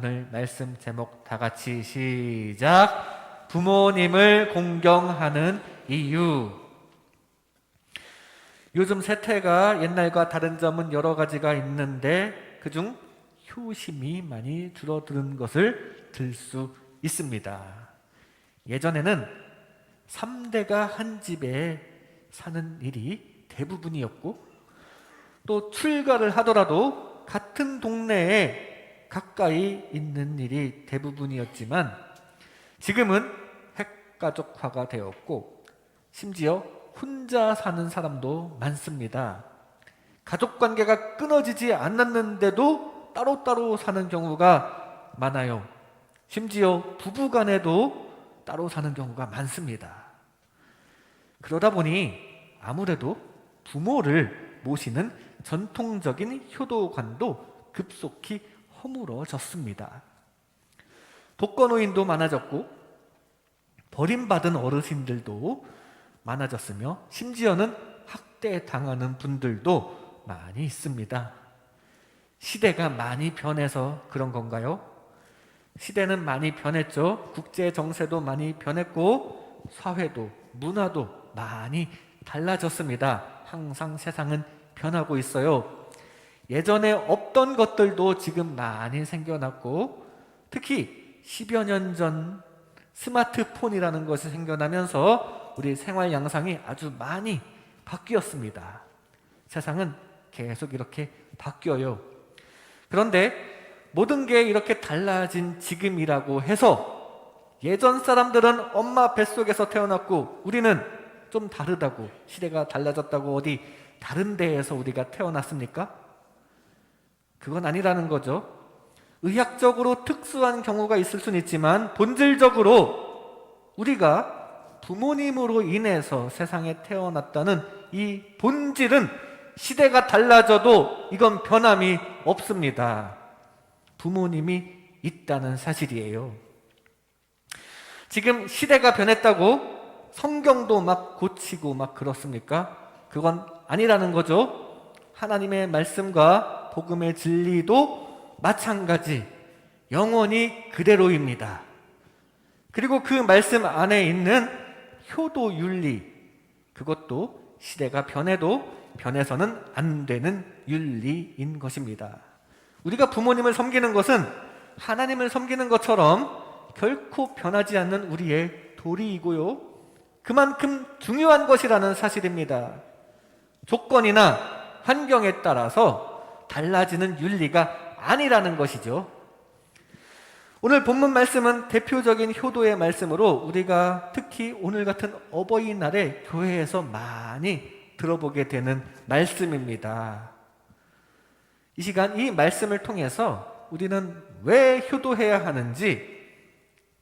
오늘 말씀 제목 다 같이 시작. 부모님을 공경하는 이유. 요즘 세태가 옛날과 다른 점은 여러 가지가 있는데 그중 효심이 많이 줄어드는 것을 들 수 있습니다. 예전에는 3대가 한 집에 사는 일이 대부분이었고 또 출가를 하더라도 같은 동네에 가까이 있는 일이 대부분이었지만 지금은 핵가족화가 되었고 심지어 혼자 사는 사람도 많습니다. 가족 관계가 끊어지지 않았는데도 따로따로 사는 경우가 많아요. 심지어 부부 간에도 따로 사는 경우가 많습니다. 그러다 보니 아무래도 부모를 모시는 전통적인 효도관도 급속히 허물어졌습니다. 독거노인도 많아졌고 버림받은 어르신들도 많아졌으며 심지어는 학대 당하는 분들도 많이 있습니다. 시대가 많이 변해서 그런 건가요? 시대는 많이 변했죠. 국제 정세도 많이 변했고 사회도 문화도 많이 달라졌습니다. 항상 세상은 변하고 있어요. 예전에 없던 것들도 지금 많이 생겨났고 특히 10여 년 전 스마트폰이라는 것이 생겨나면서 우리 생활 양상이 아주 많이 바뀌었습니다. 세상은 계속 이렇게 바뀌어요. 그런데 모든 게 이렇게 달라진 지금이라고 해서 예전 사람들은 엄마 뱃속에서 태어났고 우리는 좀 다르다고 시대가 달라졌다고 어디 다른 데에서 우리가 태어났습니까? 그건 아니라는 거죠. 의학적으로 특수한 경우가 있을 수는 있지만 본질적으로 우리가 부모님으로 인해서 세상에 태어났다는 이 본질은 시대가 달라져도 이건 변함이 없습니다. 부모님이 있다는 사실이에요. 지금 시대가 변했다고 성경도 막 고치고 막 그렇습니까? 그건 아니라는 거죠. 하나님의 말씀과 복음의 진리도 마찬가지 영원히 그대로입니다. 그리고 그 말씀 안에 있는 효도 윤리 그것도 시대가 변해도 변해서는 안 되는 윤리인 것입니다. 우리가 부모님을 섬기는 것은 하나님을 섬기는 것처럼 결코 변하지 않는 우리의 도리이고요. 그만큼 중요한 것이라는 사실입니다. 조건이나 환경에 따라서 달라지는 윤리가 아니라는 것이죠. 오늘 본문 말씀은 대표적인 효도의 말씀으로 우리가 특히 오늘 같은 어버이날에 교회에서 많이 들어보게 되는 말씀입니다. 이 시간 이 말씀을 통해서 우리는 왜 효도해야 하는지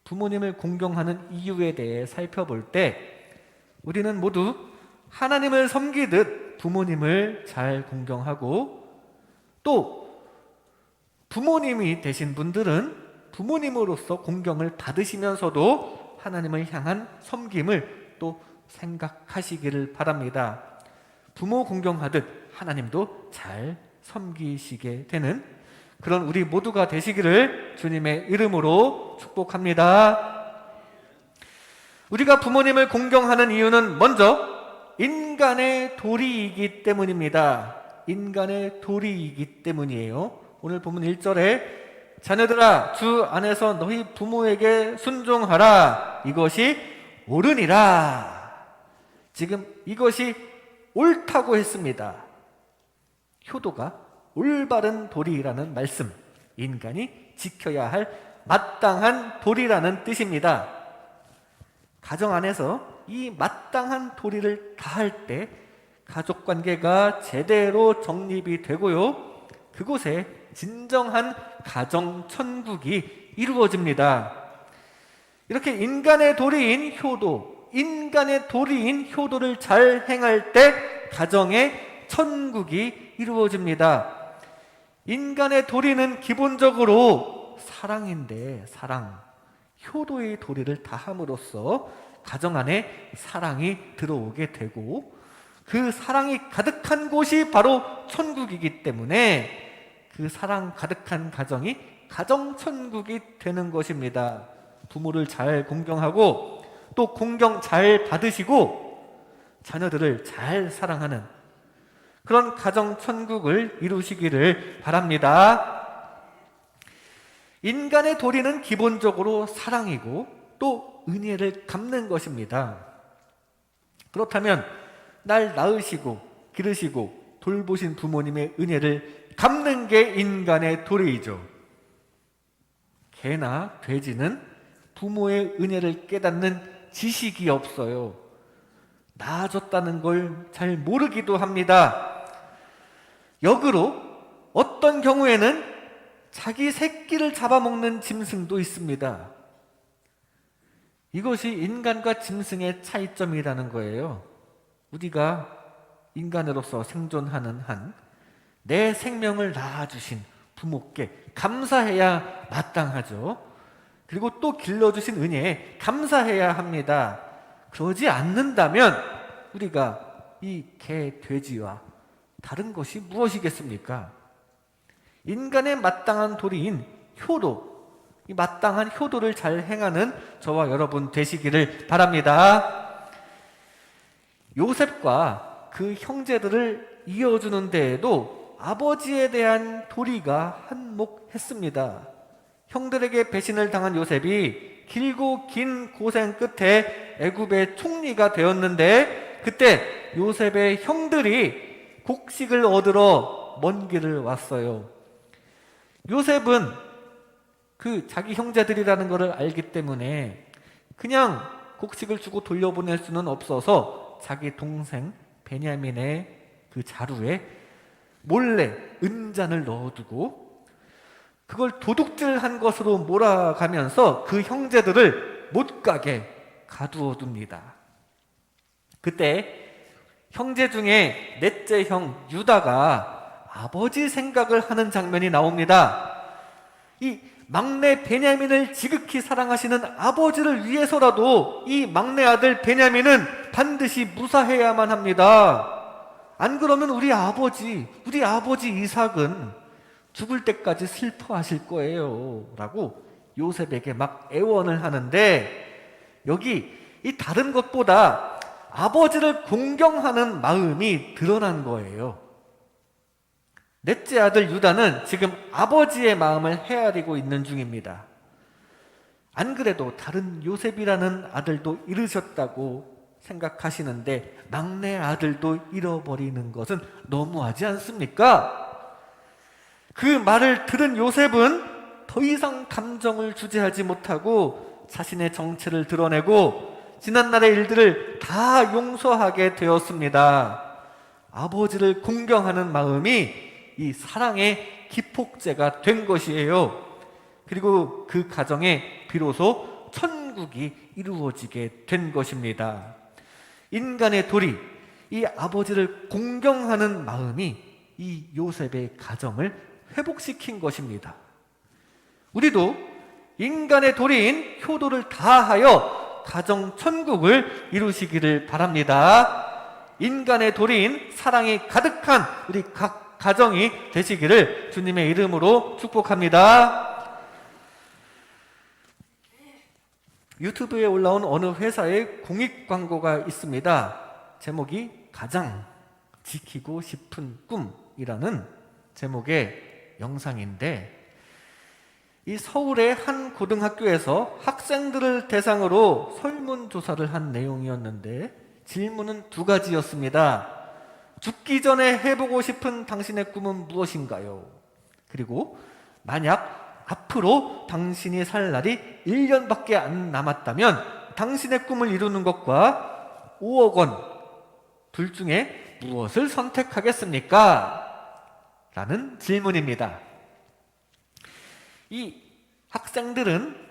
부모님을 공경하는 이유에 대해 살펴볼 때 우리는 모두 하나님을 섬기듯 부모님을 잘 공경하고 또 부모님이 되신 분들은 부모님으로서 공경을 받으시면서도 하나님을 향한 섬김을 또 생각하시기를 바랍니다. 부모 공경하듯 하나님도 잘 섬기시게 되는 그런 우리 모두가 되시기를 주님의 이름으로 축복합니다. 우리가 부모님을 공경하는 이유는 먼저 인간의 도리이기 때문입니다. 인간의 도리이기 때문이에요. 오늘 보면 1절에 자녀들아 주 안에서 너희 부모에게 순종하라 이것이 옳으니라. 지금 이것이 옳다고 했습니다. 효도가 올바른 도리라는 말씀. 인간이 지켜야 할 마땅한 도리라는 뜻입니다. 가정 안에서 이 마땅한 도리를 다할 때 가족 관계가 제대로 정립이 되고요. 그곳에 진정한 가정 천국이 이루어집니다. 이렇게 인간의 도리인 효도, 인간의 도리인 효도를 잘 행할 때 가정의 천국이 이루어집니다. 인간의 도리는 기본적으로 사랑인데 사랑, 효도의 도리를 다함으로써 가정 안에 사랑이 들어오게 되고 그 사랑이 가득한 곳이 바로 천국이기 때문에 그 사랑 가득한 가정이 가정천국이 되는 것입니다. 부모를 잘 공경하고 또 공경 잘 받으시고 자녀들을 잘 사랑하는 그런 가정천국을 이루시기를 바랍니다. 인간의 도리는 기본적으로 사랑이고 또 은혜를 갚는 것입니다. 그렇다면 날 낳으시고 기르시고 돌보신 부모님의 은혜를 갚는 게 인간의 도리이죠. 개나 돼지는 부모의 은혜를 깨닫는 지식이 없어요. 나아졌다는 걸 잘 모르기도 합니다. 역으로 어떤 경우에는 자기 새끼를 잡아먹는 짐승도 있습니다. 이것이 인간과 짐승의 차이점이라는 거예요. 우리가 인간으로서 생존하는 한 내 생명을 낳아주신 부모께 감사해야 마땅하죠. 그리고 또 길러주신 은혜에 감사해야 합니다. 그러지 않는다면 우리가 이 개, 돼지와 다른 것이 무엇이겠습니까? 인간의 마땅한 도리인 효도, 이 마땅한 효도를 잘 행하는 저와 여러분 되시기를 바랍니다. 요셉과 그 형제들을 이어주는 데에도 아버지에 대한 도리가 한몫했습니다. 형들에게 배신을 당한 요셉이 길고 긴 고생 끝에 애굽의 총리가 되었는데 그때 요셉의 형들이 곡식을 얻으러 먼 길을 왔어요. 요셉은 그 자기 형제들이라는 것을 알기 때문에 그냥 곡식을 주고 돌려보낼 수는 없어서 자기 동생 베냐민의 그 자루에 몰래 은잔을 넣어두고 그걸 도둑질한 것으로 몰아가면서 그 형제들을 못 가게 가두어 둡니다. 그때 형제 중에 넷째 형 유다가 아버지 생각을 하는 장면이 나옵니다. 이 막내 베냐민을 지극히 사랑하시는 아버지를 위해서라도 이 막내 아들 베냐민은 반드시 무사해야만 합니다. 안 그러면 우리 아버지, 우리 아버지 이삭은 죽을 때까지 슬퍼하실 거예요. 라고 요셉에게 막 애원을 하는데 여기 이 다른 것보다 아버지를 공경하는 마음이 드러난 거예요. 넷째 아들 유다는 지금 아버지의 마음을 헤아리고 있는 중입니다. 안 그래도 다른 요셉이라는 아들도 잃으셨다고 생각하시는데 막내 아들도 잃어버리는 것은 너무하지 않습니까? 그 말을 들은 요셉은 더 이상 감정을 주체하지 못하고 자신의 정체를 드러내고 지난날의 일들을 다 용서하게 되었습니다. 아버지를 공경하는 마음이 이 사랑의 기폭제가 된 것이에요. 그리고 그 가정에 비로소 천국이 이루어지게 된 것입니다. 인간의 도리, 이 아버지를 공경하는 마음이 이 요셉의 가정을 회복시킨 것입니다. 우리도 인간의 도리인 효도를 다하여 가정 천국을 이루시기를 바랍니다. 인간의 도리인 사랑이 가득한 우리 각 가정이 되시기를 주님의 이름으로 축복합니다. 유튜브에 올라온 어느 회사의 공익 광고가 있습니다. 제목이 가장 지키고 싶은 꿈이라는 제목의 영상인데 이 서울의 한 고등학교에서 학생들을 대상으로 설문조사를 한 내용이었는데 질문은 두 가지였습니다. 죽기 전에 해보고 싶은 당신의 꿈은 무엇인가요? 그리고 만약 앞으로 당신이 살 날이 1년밖에 안 남았다면 당신의 꿈을 이루는 것과 5억 원 둘 중에 무엇을 선택하겠습니까? 라는 질문입니다. 이 학생들은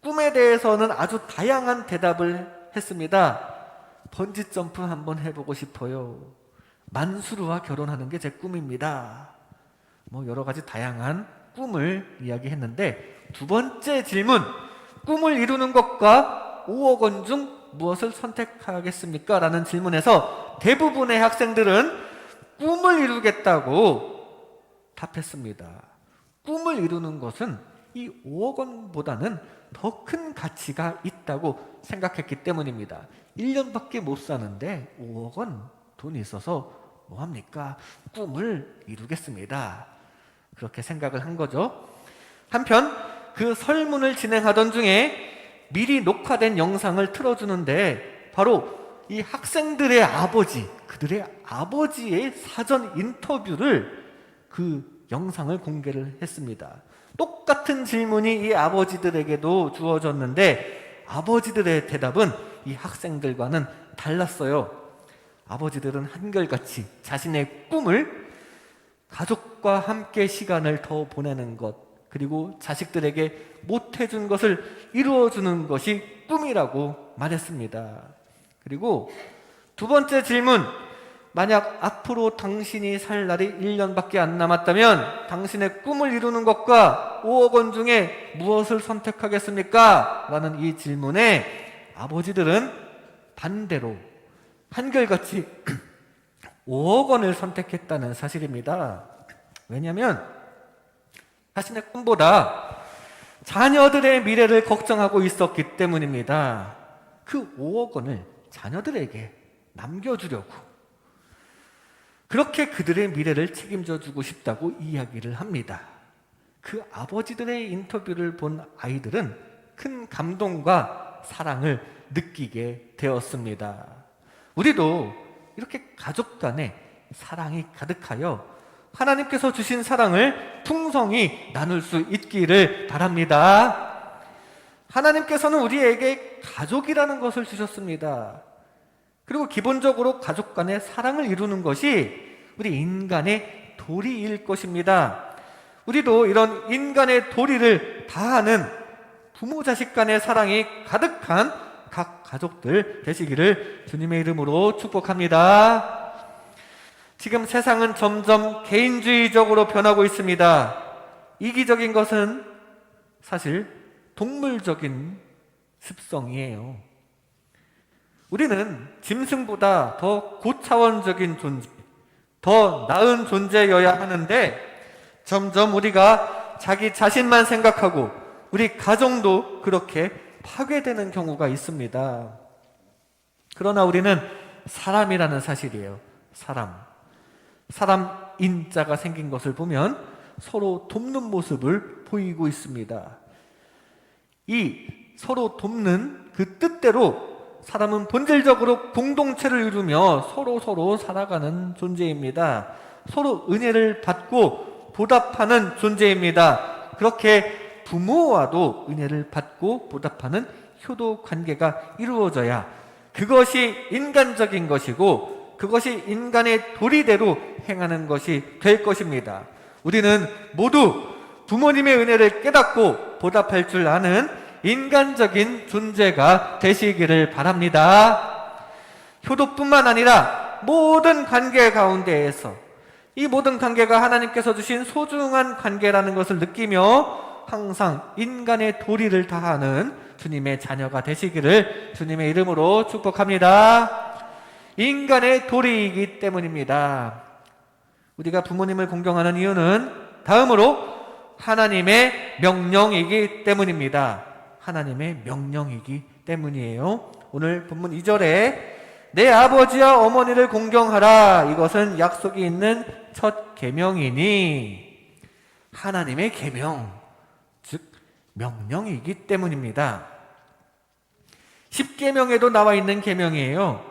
꿈에 대해서는 아주 다양한 대답을 했습니다. 번지 점프 한번 해보고 싶어요. 만수르와 결혼하는 게 제 꿈입니다. 뭐 여러 가지 다양한 꿈을 이야기했는데 두 번째 질문 꿈을 이루는 것과 5억 원 중 무엇을 선택하겠습니까? 라는 질문에서 대부분의 학생들은 꿈을 이루겠다고 답했습니다. 꿈을 이루는 것은 이 5억 원보다는 더 큰 가치가 있다고 생각했기 때문입니다. 1년밖에 못 사는데 5억 원 돈이 있어서 뭐 합니까? 꿈을 이루겠습니다. 그렇게 생각을 한 거죠. 한편 그 설문을 진행하던 중에 미리 녹화된 영상을 틀어주는데 바로 이 학생들의 아버지, 그들의 아버지의 사전 인터뷰를 그 영상을 공개를 했습니다. 똑같은 질문이 이 아버지들에게도 주어졌는데 아버지들의 대답은 이 학생들과는 달랐어요. 아버지들은 한결같이 자신의 꿈을 가족과 함께 시간을 더 보내는 것, 그리고 자식들에게 못해준 것을 이루어주는 것이 꿈이라고 말했습니다. 그리고 두 번째 질문, 만약 앞으로 당신이 살 날이 1년밖에 안 남았다면 당신의 꿈을 이루는 것과 5억 원 중에 무엇을 선택하겠습니까? 라는 이 질문에 아버지들은 반대로 한결같이 5억 원을 선택했다는 사실입니다. 왜냐하면 자신의 꿈보다 자녀들의 미래를 걱정하고 있었기 때문입니다. 그 5억 원을 자녀들에게 남겨주려고 그렇게 그들의 미래를 책임져 주고 싶다고 이야기를 합니다. 그 아버지들의 인터뷰를 본 아이들은 큰 감동과 사랑을 느끼게 되었습니다. 우리도 이렇게 가족 간에 사랑이 가득하여 하나님께서 주신 사랑을 풍성히 나눌 수 있기를 바랍니다. 하나님께서는 우리에게 가족이라는 것을 주셨습니다. 그리고 기본적으로 가족 간의 사랑을 이루는 것이 우리 인간의 도리일 것입니다. 우리도 이런 인간의 도리를 다하는 부모 자식 간의 사랑이 가득한 각 가족들 되시기를 주님의 이름으로 축복합니다. 지금 세상은 점점 개인주의적으로 변하고 있습니다. 이기적인 것은 사실 동물적인 습성이에요. 우리는 짐승보다 더 고차원적인 존재, 더 나은 존재여야 하는데 점점 우리가 자기 자신만 생각하고 우리 가정도 그렇게 파괴되는 경우가 있습니다. 그러나 우리는 사람이라는 사실이에요. 사람. 사람 인자가 생긴 것을 보면 서로 돕는 모습을 보이고 있습니다. 이 서로 돕는 그 뜻대로 사람은 본질적으로 공동체를 이루며 서로 서로 살아가는 존재입니다. 서로 은혜를 받고 보답하는 존재입니다. 그렇게 부모와도 은혜를 받고 보답하는 효도 관계가 이루어져야 그것이 인간적인 것이고 그것이 인간의 도리대로 행하는 것이 될 것입니다. 우리는 모두 부모님의 은혜를 깨닫고 보답할 줄 아는 인간적인 존재가 되시기를 바랍니다. 효도뿐만 아니라 모든 관계 가운데에서 이 모든 관계가 하나님께서 주신 소중한 관계라는 것을 느끼며 항상 인간의 도리를 다하는 주님의 자녀가 되시기를 주님의 이름으로 축복합니다. 인간의 도리이기 때문입니다. 우리가 부모님을 공경하는 이유는 다음으로 하나님의 명령이기 때문입니다. 하나님의 명령이기 때문이에요. 오늘 본문 2절에 내 아버지와 어머니를 공경하라. 이것은 약속이 있는 첫 계명이니 하나님의 계명, 즉 명령이기 때문입니다. 10계명에도 나와 있는 계명이에요.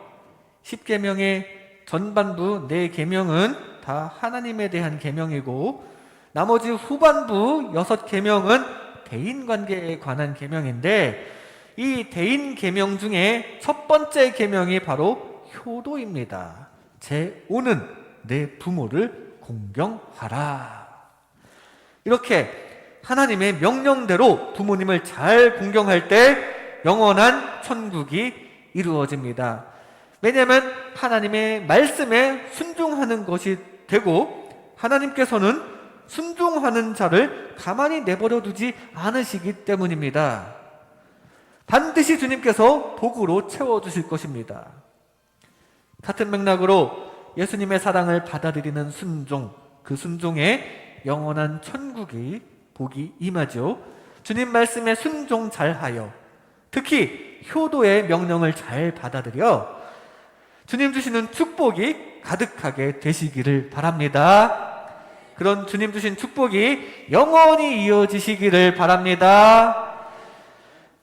10계명의 전반부 네 계명은 다 하나님에 대한 계명이고 나머지 후반부 여섯 계명은 대인 관계에 관한 계명인데 이 대인 계명 중에 첫 번째 계명이 바로 효도입니다. 제 5는 내 부모를 공경하라. 이렇게 하나님의 명령대로 부모님을 잘 공경할 때 영원한 천국이 이루어집니다. 왜냐하면 하나님의 말씀에 순종하는 것이 되고 하나님께서는 순종하는 자를 가만히 내버려 두지 않으시기 때문입니다. 반드시 주님께서 복으로 채워주실 것입니다. 같은 맥락으로 예수님의 사랑을 받아들이는 순종, 그 순종에 영원한 천국이 복이 임하죠. 주님 말씀에 순종 잘하여 특히 효도의 명령을 잘 받아들여 주님 주시는 축복이 가득하게 되시기를 바랍니다. 그런 주님 주신 축복이 영원히 이어지시기를 바랍니다.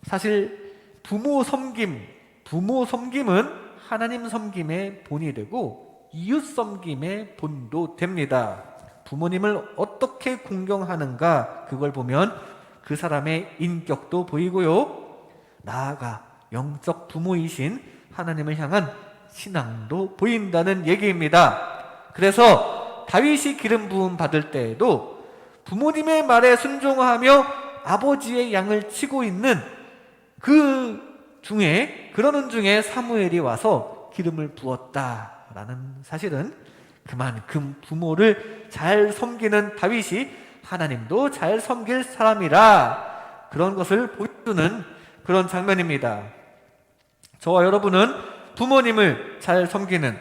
사실 부모 섬김, 부모 섬김은 하나님 섬김의 본이 되고 이웃 섬김의 본도 됩니다. 부모님을 어떻게 공경하는가 그걸 보면 그 사람의 인격도 보이고요. 나아가 영적 부모이신 하나님을 향한 신앙도 보인다는 얘기입니다. 그래서 다윗이 기름 부음 받을 때에도 부모님의 말에 순종하며 아버지의 양을 치고 있는 그 중에 그러는 중에 사무엘이 와서 기름을 부었다라는 사실은 그만큼 부모를 잘 섬기는 다윗이 하나님도 잘 섬길 사람이라 그런 것을 보여주는 그런 장면입니다. 저와 여러분은 부모님을 잘 섬기는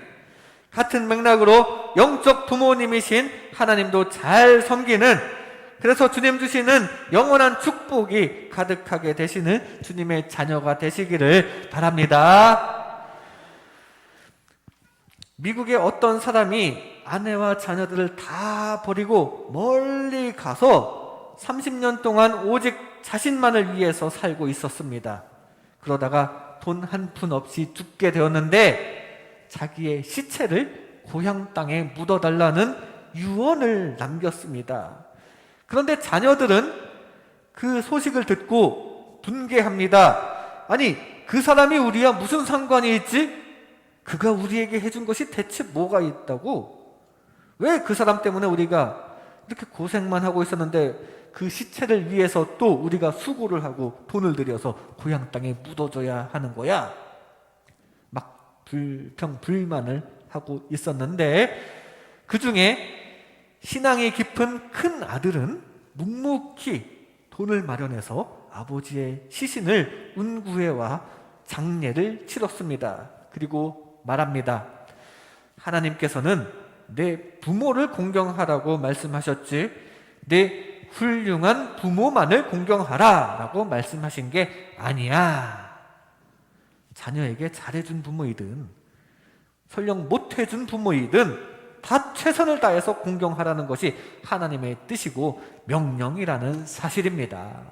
같은 맥락으로 영적 부모님이신 하나님도 잘 섬기는 그래서 주님 주시는 영원한 축복이 가득하게 되시는 주님의 자녀가 되시기를 바랍니다. 미국의 어떤 사람이 아내와 자녀들을 다 버리고 멀리 가서 30년 동안 오직 자신만을 위해서 살고 있었습니다. 그러다가 돈 한 푼 없이 죽게 되었는데 자기의 시체를 고향 땅에 묻어달라는 유언을 남겼습니다. 그런데 자녀들은 그 소식을 듣고 분개합니다. 아니, 그 사람이 우리와 무슨 상관이 있지? 그가 우리에게 해준 것이 대체 뭐가 있다고? 왜 그 사람 때문에 우리가 이렇게 고생만 하고 있었는데 그 시체를 위해서 또 우리가 수고를 하고 돈을 들여서 고향 땅에 묻어줘야 하는 거야? 막 불평, 불만을 하고 있었는데 그 중에 신앙이 깊은 큰 아들은 묵묵히 돈을 마련해서 아버지의 시신을 운구해와 장례를 치렀습니다. 그리고 말합니다. 하나님께서는 내 부모를 공경하라고 말씀하셨지, 내 훌륭한 부모만을 공경하라 라고 말씀하신 게 아니야. 자녀에게 잘해준 부모이든, 설령 못해준 부모이든, 다 최선을 다해서 공경하라는 것이 하나님의 뜻이고 명령이라는 사실입니다.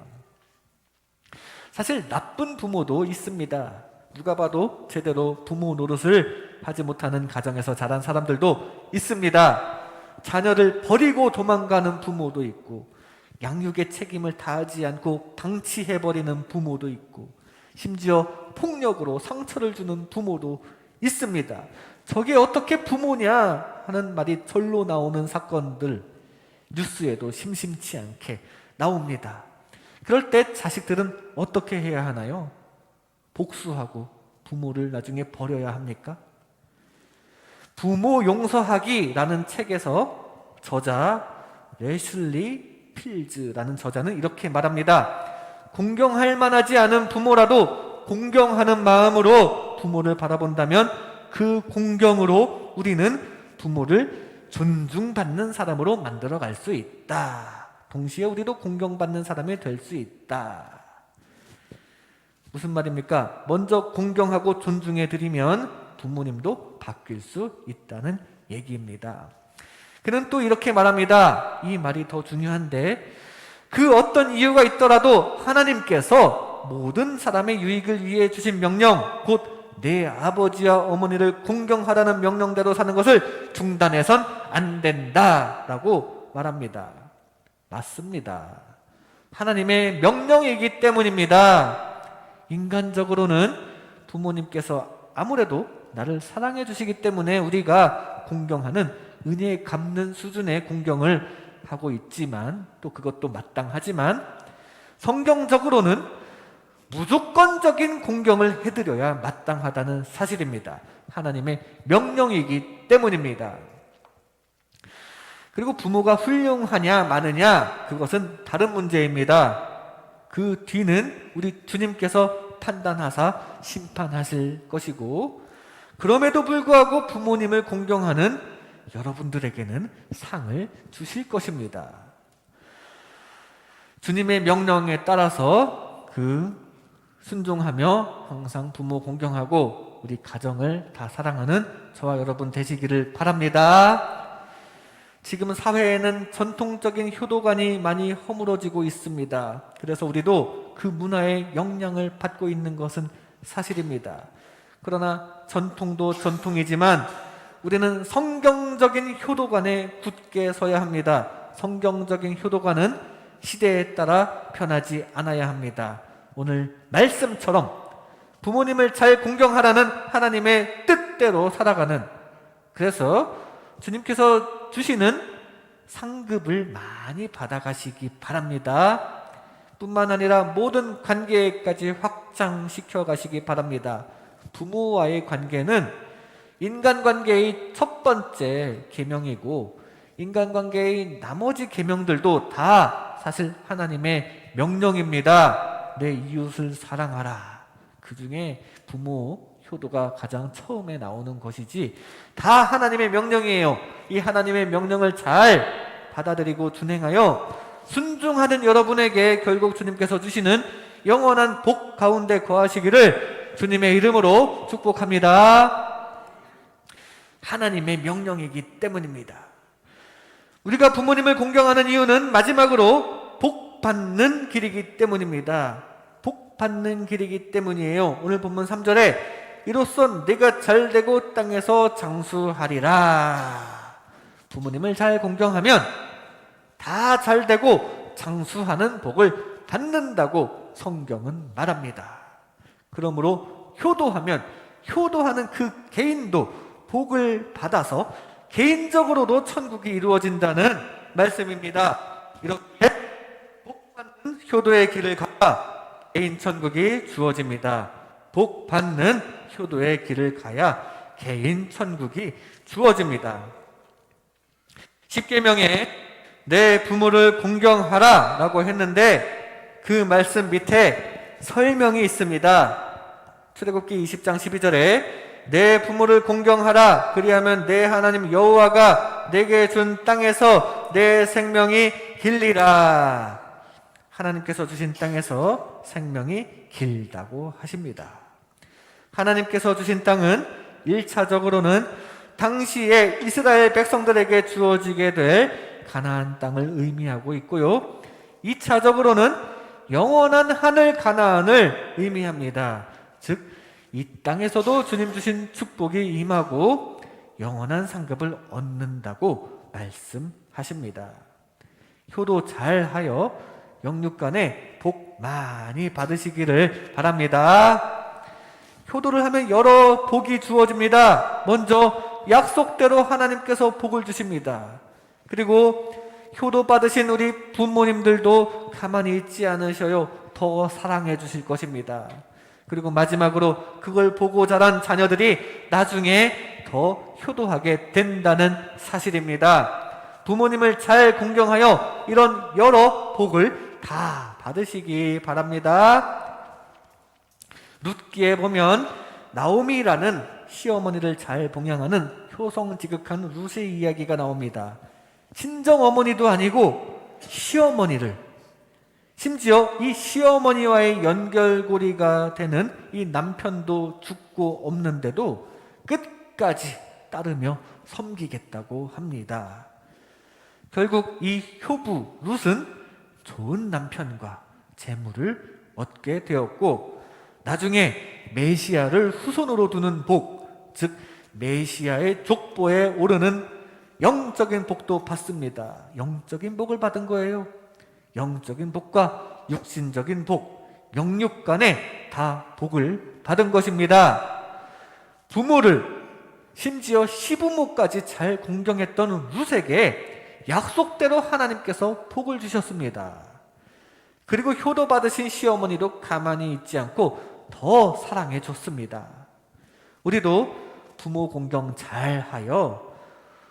사실 나쁜 부모도 있습니다. 누가 봐도 제대로 부모 노릇을 하지 못하는 가정에서 자란 사람들도 있습니다. 자녀를 버리고 도망가는 부모도 있고, 양육의 책임을 다하지 않고 방치해버리는 부모도 있고, 심지어 폭력으로 상처를 주는 부모도 있습니다. 저게 어떻게 부모냐 하는 말이 절로 나오는 사건들, 뉴스에도 심심치 않게 나옵니다. 그럴 때 자식들은 어떻게 해야 하나요? 복수하고 부모를 나중에 버려야 합니까? 부모 용서하기라는 책에서 저자 레슐리 필즈라는 저자는 이렇게 말합니다. 공경할 만하지 않은 부모라도 공경하는 마음으로 부모를 바라본다면 그 공경으로 우리는 부모를 존중받는 사람으로 만들어 갈 수 있다. 동시에 우리도 공경받는 사람이 될 수 있다. 무슨 말입니까? 먼저 공경하고 존중해 드리면 부모님도 바뀔 수 있다는 얘기입니다. 그는 또 이렇게 말합니다. 이 말이 더 중요한데 그 어떤 이유가 있더라도 하나님께서 모든 사람의 유익을 위해 주신 명령, 곧 내 아버지와 어머니를 공경하라는 명령대로 사는 것을 중단해선 안 된다라고 말합니다. 맞습니다. 하나님의 명령이기 때문입니다. 인간적으로는 부모님께서 아무래도 나를 사랑해 주시기 때문에 우리가 공경하는 은혜 갚는 수준의 공경을 하고 있지만 또 그것도 마땅하지만 성경적으로는 무조건적인 공경을 해드려야 마땅하다는 사실입니다. 하나님의 명령이기 때문입니다. 그리고 부모가 훌륭하냐 마느냐 그것은 다른 문제입니다. 그 뒤는 우리 주님께서 판단하사 심판하실 것이고 그럼에도 불구하고 부모님을 공경하는 여러분들에게는 상을 주실 것입니다. 주님의 명령에 따라서 그 순종하며 항상 부모 공경하고 우리 가정을 다 사랑하는 저와 여러분 되시기를 바랍니다. 지금 사회에는 전통적인 효도관이 많이 허물어지고 있습니다. 그래서 우리도 그 문화의 영향을 받고 있는 것은 사실입니다. 그러나 전통도 전통이지만 우리는 성경적인 효도관에 굳게 서야 합니다. 성경적인 효도관은 시대에 따라 변하지 않아야 합니다. 오늘 말씀처럼 부모님을 잘 공경하라는 하나님의 뜻대로 살아가는 그래서 주님께서 주시는 상급을 많이 받아가시기 바랍니다. 뿐만 아니라 모든 관계까지 확장시켜 가시기 바랍니다. 부모와의 관계는 인간관계의 첫 번째 계명이고 인간관계의 나머지 계명들도 다 사실 하나님의 명령입니다. 내 이웃을 사랑하라. 그 중에 부모 효도가 가장 처음에 나오는 것이지 다 하나님의 명령이에요. 이 하나님의 명령을 잘 받아들이고 준행하여 순종하는 여러분에게 결국 주님께서 주시는 영원한 복 가운데 거하시기를 주님의 이름으로 축복합니다. 하나님의 명령이기 때문입니다. 우리가 부모님을 공경하는 이유는 마지막으로 복 받는 길이기 때문입니다. 복 받는 길이기 때문이에요. 오늘 본문 3절에 이로써 내가 잘되고 땅에서 장수하리라. 부모님을 잘 공경하면 다 잘되고 장수하는 복을 받는다고 성경은 말합니다. 그러므로 효도하면 효도하는 그 개인도 복을 받아서 개인적으로도 천국이 이루어진다는 말씀입니다. 이렇게 복 받는 효도의 길을 가야 개인 천국이 주어집니다. 복 받는 효도의 길을 가야 개인 천국이 주어집니다. 십계명에 내 부모를 공경하라라고 했는데 그 말씀 밑에 설명이 있습니다. 출애굽기 20장 12절에 내 부모를 공경하라 그리하면 내 하나님 여호와가 내게 준 땅에서 내 생명이 길리라. 하나님께서 주신 땅에서 생명이 길다고 하십니다. 하나님께서 주신 땅은 1차적으로는 당시에 이스라엘 백성들에게 주어지게 될 가나안 땅을 의미하고 있고요. 2차적으로는 영원한 하늘 가나안을 의미합니다. 즉, 이 땅에서도 주님 주신 축복이 임하고 영원한 상급을 얻는다고 말씀하십니다. 효도 잘하여 영육간에 복 많이 받으시기를 바랍니다. 효도를 하면 여러 복이 주어집니다. 먼저 약속대로 하나님께서 복을 주십니다. 그리고 효도 받으신 우리 부모님들도 가만히 있지 않으셔요. 더 사랑해 주실 것입니다. 그리고 마지막으로 그걸 보고 자란 자녀들이 나중에 더 효도하게 된다는 사실입니다. 부모님을 잘 공경하여 이런 여러 복을 다 받으시기 바랍니다. 룻기에 보면 나오미라는 시어머니를 잘 봉양하는 효성지극한 룻의 이야기가 나옵니다. 친정 어머니도 아니고 시어머니를 심지어 이 시어머니와의 연결고리가 되는 이 남편도 죽고 없는데도 끝까지 따르며 섬기겠다고 합니다. 결국 이 효부 룻은 좋은 남편과 재물을 얻게 되었고 나중에 메시아를 후손으로 두는 복, 즉 메시아의 족보에 오르는 영적인 복도 받습니다. 영적인 복을 받은 거예요. 영적인 복과 육신적인 복, 영육 간에 다 복을 받은 것입니다. 부모를 심지어 시부모까지 잘 공경했던 룻에게 약속대로 하나님께서 복을 주셨습니다. 그리고 효도 받으신 시어머니도 가만히 있지 않고 더 사랑해 줬습니다. 우리도 부모 공경 잘 하여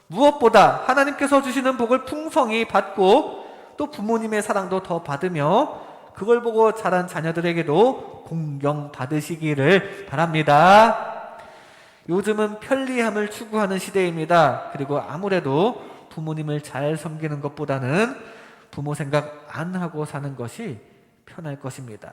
무엇보다 하나님께서 주시는 복을 풍성히 받고 또 부모님의 사랑도 더 받으며 그걸 보고 자란 자녀들에게도 공경 받으시기를 바랍니다. 요즘은 편리함을 추구하는 시대입니다. 그리고 아무래도 부모님을 잘 섬기는 것보다는 부모 생각 안 하고 사는 것이 편할 것입니다.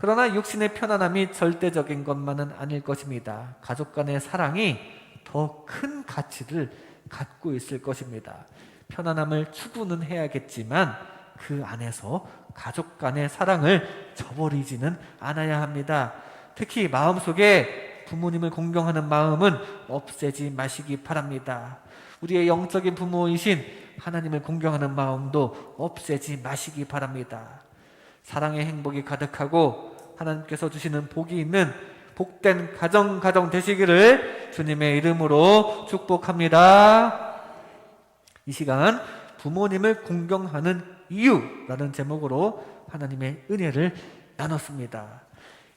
그러나 육신의 편안함이 절대적인 것만은 아닐 것입니다. 가족 간의 사랑이 더 큰 가치를 갖고 있을 것입니다. 편안함을 추구는 해야겠지만 그 안에서 가족 간의 사랑을 저버리지는 않아야 합니다. 특히 마음속에 부모님을 공경하는 마음은 없애지 마시기 바랍니다. 우리의 영적인 부모이신 하나님을 공경하는 마음도 없애지 마시기 바랍니다. 사랑의 행복이 가득하고 하나님께서 주시는 복이 있는 복된 가정 가정 되시기를 주님의 이름으로 축복합니다. 이 시간 부모님을 공경하는 이유라는 제목으로 하나님의 은혜를 나눴습니다.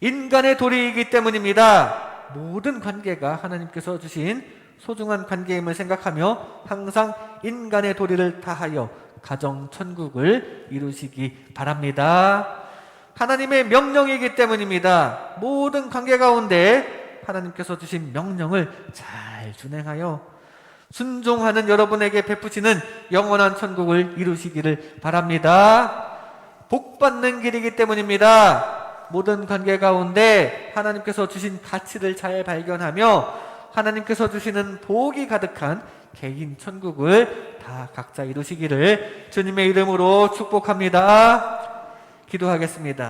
인간의 도리이기 때문입니다. 모든 관계가 하나님께서 주신 소중한 관계임을 생각하며 항상 인간의 도리를 다하여 가정 천국을 이루시기 바랍니다. 하나님의 명령이기 때문입니다. 모든 관계 가운데 하나님께서 주신 명령을 잘 준행하여 순종하는 여러분에게 베푸시는 영원한 천국을 이루시기를 바랍니다. 복 받는 길이기 때문입니다. 모든 관계 가운데 하나님께서 주신 가치를 잘 발견하며 하나님께서 주시는 복이 가득한 개인 천국을 다 각자 이루시기를 주님의 이름으로 축복합니다. 기도하겠습니다.